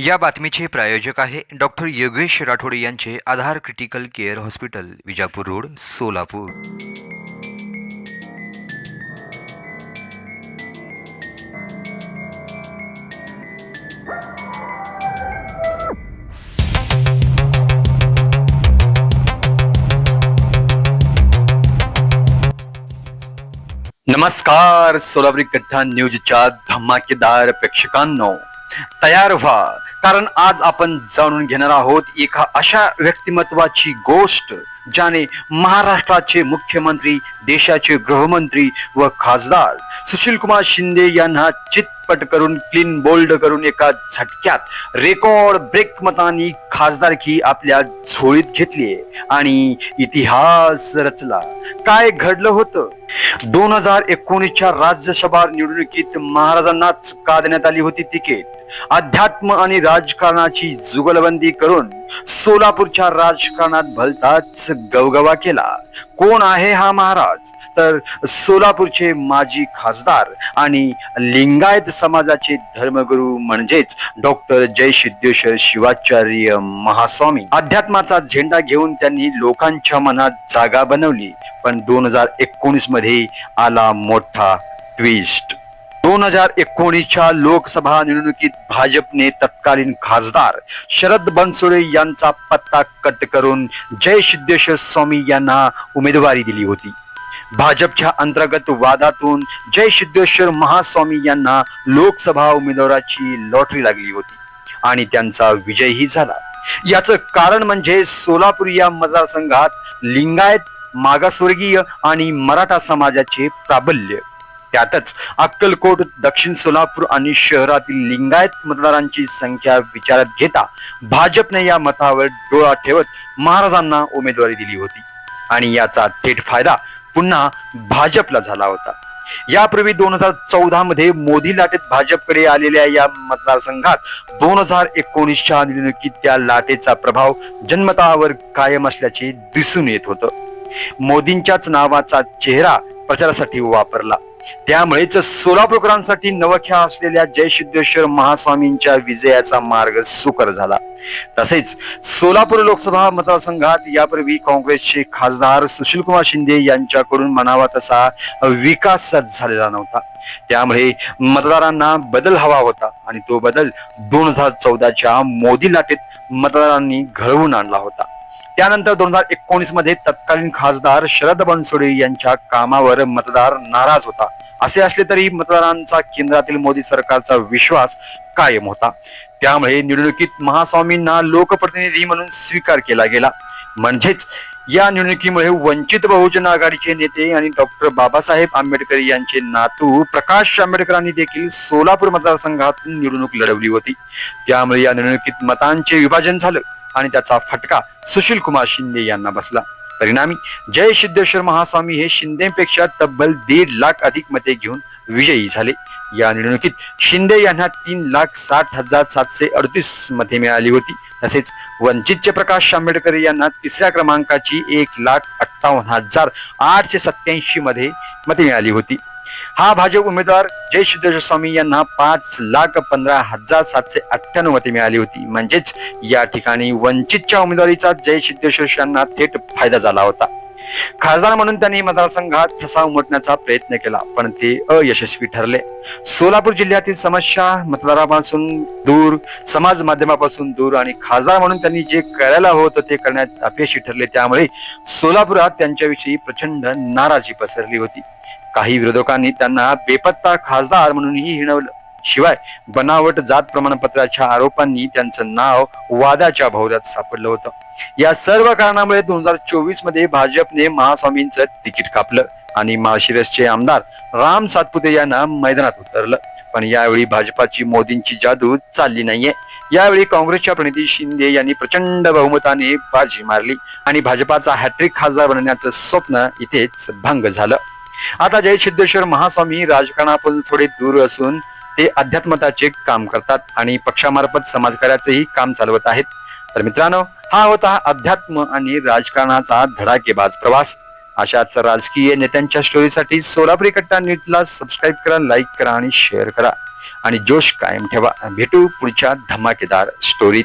या बातमीचे प्रायोजक आहे डॉक्टर योगेश राठोड यांचे Aadhaar critical care hospital Vijapur road Solapur. नमस्कार सोलापुरी कट्ठा न्यूजच्या धमाकेदार प्रेक्षकांनो. तयार व्हा. कारण आज आपण जाणून घेणार आहोत एका अशा व्यक्तिमत्वाची गोष्ट ज्याने महाराष्ट्राचे मुख्यमंत्री देशाचे गृहमंत्री व खासदार सुशील कुमार शिंदे यांना चित्त झटपट करून क्लीन बोल्ड करून एका झटक्यात रेकॉर्ड ब्रेक मतांनी खासदारकी आपल्या झोळीत घेतली आणि इतिहास रचला. काय घडलं होतं? दोन हजार एकोणीसच्या राज्यसभा निवडणुकीत महाराजांनाच का देण्यात आली होती तिकीट. अध्यात्म आणि राजकारणाची जुगलबंदी करून सोलापूरच्या राजकारणात भलताच गवगवा केला. कोण आहे हा महाराज? तर सोलापूरचे माजी खासदार आणि लिंगायत समाजाचे धर्मगुरू म्हणजेच डॉक्टर जय सिद्धेश्वर शिवाचार्य महास्वामी. अध्यात्माचा झेंडा घेऊन त्यांनी लोकांच्या मनात जागा बनवली. पण दोन हजार एकोणीसमध्ये आला मोठा ट्विस्ट दोन हजार एकोणीसच्या लोकसभा निवडणुकीत भाजपने तत्कालीन खासदार शरद बनसोडे यांचा पत्ता कट करून जय सिद्धेश्वर स्वामी यांना उमेदवारी दिली होती. भाजपच्या अंतर्गत वादातून जय सिद्धेश्वर महास्वामी यांना लोकसभा उमेदवाराची लॉटरी लागली होती आणि त्यांचा विजयही झाला. याचं कारण म्हणजे सोलापूर या मतदारसंघात लिंगायत मागासवर्गीय आणि मराठा समाजाचे प्राबल्य. त्यातच अक्कलकोट दक्षिण सोलापूर आणि शहरातील लिंगायत मतदारांची संख्या विचारात घेता भाजपने या मतावर डोळा ठेवत महाराजांना उमेदवारी दिली होती. आणि याचा थेट फायदा पुन्हा भाजपला झाला होता. यापूर्वी दोन हजार चौदा मध्ये मोदी लाटेत भाजपकडे आलेल्या या मतदारसंघात दोन हजार एकोणीसच्या निवडणुकीत त्या लाटेचा प्रभाव जन्मतावर कायम असल्याचे दिसून येत होतं. मोदींच्याच नावाचा चेहरा प्रचारासाठी वापरला. त्यामुळेच सोलापूरकरांसाठी नवख्या असलेल्या जय सिद्धेश्वर महास्वामींच्या विजयाचा मार्ग सुकर झाला. तसेच सोलापूर लोकसभा मतदारसंघात यापूर्वी काँग्रेसचे खासदार सुशील कुमार शिंदे यांच्याकडून म्हणावा तसा विकास झालेला नव्हता. त्यामुळे मतदारांना बदल हवा होता आणि तो बदल दोन हजार चौदाच्या मोदी लाटेत मतदारांनी घडवून आणला होता. त्यानंतर दोन हजार एकोणीसमध्ये तत्कालीन खासदार शरद बनसोडे यांच्या कामावर मतदार नाराज होता. असे असले तरी मतदारांचा केंद्रातील मोदी सरकारचा विश्वास कायम होता. त्यामुळे निवडणुकीत महास्वामींना लोकप्रतिनिधी म्हणून स्वीकार केला गेला. म्हणजेच या निवडणुकीमुळे वंचित बहुजन आघाडीचे नेते आणि डॉक्टर बाबासाहेब आंबेडकर यांचे नातू प्रकाश आंबेडकरांनी देखील सोलापूर मतदारसंघातून निवडणूक लढवली होती. त्यामुळे या निवडणुकीत मतांचे विभाजन झालं. आणि त्याचा फटका सुशील कुमार शिंदे यांना बसला. परिणामी जय सिद्धेश्वर महास्वामी हे शिंदेपेक्षा तब्बल दीड लाख अधिक मते घेऊन विजयी झाले. या निवडणुकीत शिंदे यांना तीन लाख साठ हजार सातशे अडतीस मते मिळाली होती. तसेच वंचितचे प्रकाश आंबेडकर यांना तिसऱ्या क्रमांकाची एक लाख अठ्ठावन्न हजार आठशे सत्याऐंशी मध्ये मते मिळाली होती. हा भाजप उमेदवार जय सिद्धेश्वर स्वामी यांना पाच लाख पंधरा हजार सातशे अठ्ठ्याण्णव मते मिळाली होती. म्हणजेच या ठिकाणी वंचितच्या उमेदवारीचा जय सिद्धेश्वर यांना थेट फायदा झाला होता. खासदार म्हणून त्यांनी मतदारसंघात ठसा उमटण्याचा प्रयत्न केला पण ते अयशस्वी ठरले. सोलापूर जिल्ह्यातील समस्या मतदारापासून दूर समाज माध्यमापासून दूर आणि खासदार म्हणून त्यांनी जे करायला होतं ते करण्यात अपयशी ठरले. त्यामुळे सोलापुरात त्यांच्याविषयी प्रचंड नाराजी पसरली होती. काही विरोधकांनी त्यांना बेपत्ता खासदार म्हणूनही हिणवलं. शिवाय बनावट जात प्रमाणपत्राच्या आरोपांनी त्यांचं नाव वादाच्या भोवऱ्यात सापडलं होतं. या सर्व कारणामुळे दोन हजार चोवीसमध्ये भाजपने महास्वामींचं तिकीट कापलं आणि माळशिरसचे आमदार राम सातपुते यांना मैदानात उतरलं. पण यावेळी भाजपाची मोदींची जादू चालली नाहीये. यावेळी काँग्रेसच्या प्रणिती शिंदे यांनी प्रचंड बहुमताने बाजी मारली आणि भाजपाचा हॅट्रिक खासदार बनण्याचं स्वप्न इथेच भंग झालं. आता जय सिद्धेश्वर महास्वामी राजकारणापासून थोडे दूर असून ते अध्यात्मताचे काम करतात आणि पक्षामार्फत समाजकार्याचेही काम चालवत आहेत. तर मित्रांनो हा होता अध्यात्म आणि राजकारणाचा धडाकेबाज प्रवास. अशाच राजकीय नेत्यांच्या स्टोरीसाठी सोलापुरी कट्टा नीटला सबस्क्राईब करा लाईक करा आणि शेअर करा. आणि जोश कायम ठेवा. भेटू पुढच्या धमाकेदार स्टोरीत